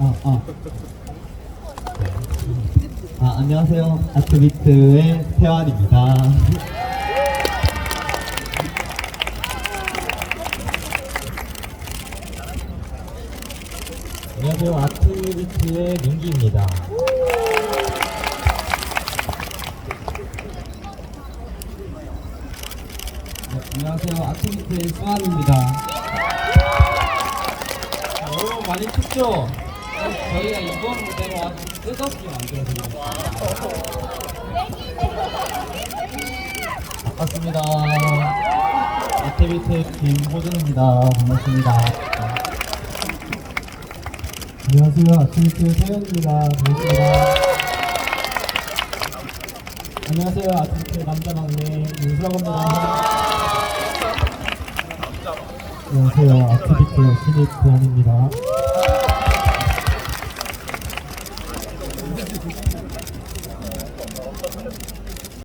어, 어. 아, 안녕하세요. 아트비트의 태환입니다. 안녕하세요. 아트비트의 민기입니다. 네, 안녕하세요. 아트비트의 수환입니다. 여러분 많이 춥죠? 저희가 이번 무대로 아주 뜨겁게 만들어드리겠습니다. 반갑습니다. 아트비트 김호준입니다. 반갑습니다. 안녕하세요. 아트비트 세현입니다. 반갑습니다. 안녕하세요. 아트비트 남자 막내 윤수라고입니다. 안녕하세요. 아트비트 신입 대원입니다.